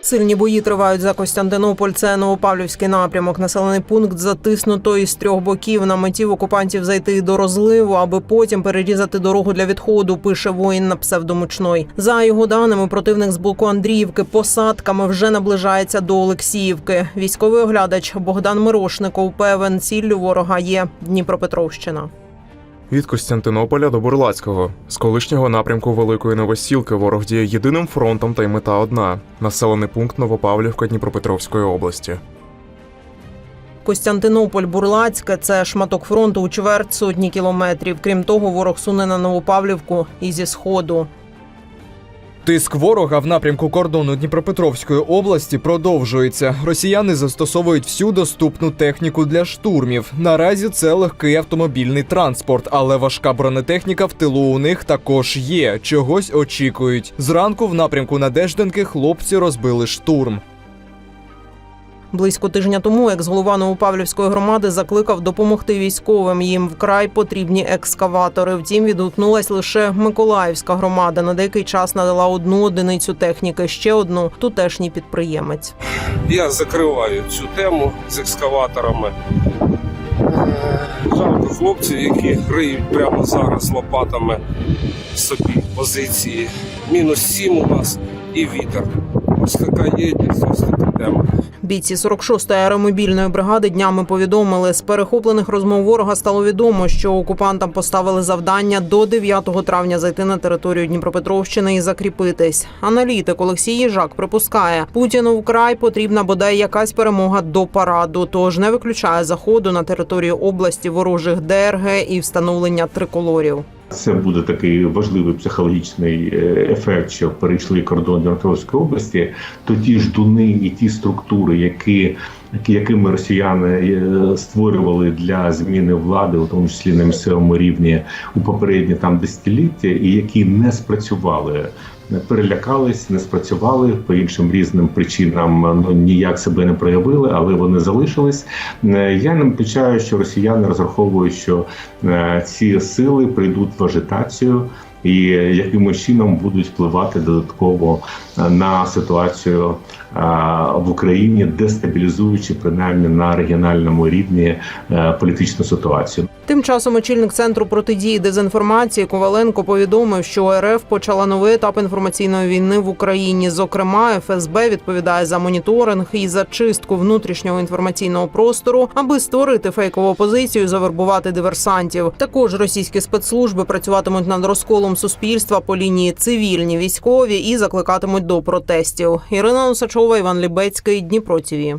Сильні бої тривають за Костянтинополь. Це Новопавлівський напрямок. Населений пункт затиснуто із трьох боків. На меті окупантів зайти до розливу, аби потім перерізати дорогу для відходу. Пише воїн на псевдомучной. За його даними, противник з боку Андріївки посадками вже наближається до Олексіївки. Військовий оглядач Богдан Мирошников певен, ціллю ворога є Дніпропетровщина. Від Костянтинополя до Бурлацького з колишнього напрямку Великої Новосілки ворог діє єдиним фронтом та й мета одна населений пункт Новопавлівка Дніпропетровської області. Костянтинополь Бурлацьке це шматок фронту у чверть сотні кілометрів. Крім того, ворог суне на Новопавлівку і зі сходу. Тиск ворога в напрямку кордону Дніпропетровської області продовжується. Росіяни застосовують всю доступну техніку для штурмів. Наразі це легкий автомобільний транспорт, але важка бронетехніка в тилу у них також є. Чогось очікують. Зранку в напрямку Надежденки хлопці розбили штурм. Близько тижня тому екс-голова Новопавлівської громади закликав допомогти військовим. Їм вкрай потрібні екскаватори. Втім, відгукнулась лише Миколаївська громада. На деякий час надала одну одиницю техніки, ще одну тутешній підприємець. Я закриваю цю тему з екскаваторами. Е, Жалко хлопців, які риють прямо зараз лопатами собі позиції. Мінус сім у нас і вітер. Така єдність, ось. Бійці 46-ї аеромобільної бригади днями повідомили, з перехоплених розмов ворога стало відомо, що окупантам поставили завдання до 9 травня зайти на територію Дніпропетровщини і закріпитись. Аналітик Олексій Їжак припускає, Путіну вкрай потрібна бодай якась перемога до параду, тож не виключає заходу на територію області ворожих ДРГ і встановлення триколорів. Це буде такий важливий психологічний е, ефект, що перейшли кордон Дніпропетровської області. То ті ждуни і ті структури, які- якими росіяни е, створювали для зміни влади, у тому числі на місцевому рівні у попередні там десятиліття, і які не спрацювали. Перелякались, не спрацювали по іншим різним причинам. Ну ніяк себе не проявили, але вони залишились. Е, Я не виключаю, що росіяни розраховують, що е, ці сили прийдуть в ажитацію і якимось чином будуть впливати додатково е, на ситуацію е, в Україні, дестабілізуючи принаймні на регіональному рівні е, політичну ситуацію. Тим часом очільник центру протидії дезінформації Коваленко повідомив, що РФ почала новий етап інформаційної війни в Україні. Зокрема, ФСБ відповідає за моніторинг і за чистку внутрішнього інформаційного простору, аби створити фейкову опозицію, завербувати диверсантів. Також російські спецслужби працюватимуть над розколом суспільства по лінії цивільні, військові і закликатимуть до протестів. Ірина Усачова, Іван Лібецький, Дніпро ТІВІ.